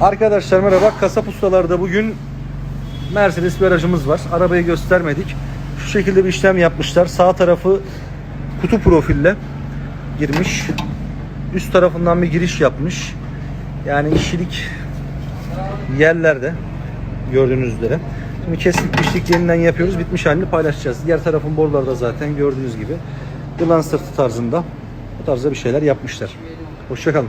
Arkadaşlar merhaba. Kasap ustalarda bugün Mercedes bir aracımız var. Arabayı göstermedik. Şu şekilde bir işlem yapmışlar. Sağ tarafı kutu profille girmiş. Üst tarafından bir giriş yapmış. Yani işçilik yerlerde gördüğünüz üzere. Şimdi kestik biçtik yeniden yapıyoruz. Bitmiş halini paylaşacağız. Diğer tarafın boruları da zaten gördüğünüz gibi. Yılan sırtı tarzında bu tarzda bir şeyler yapmışlar. Hoşçakalın.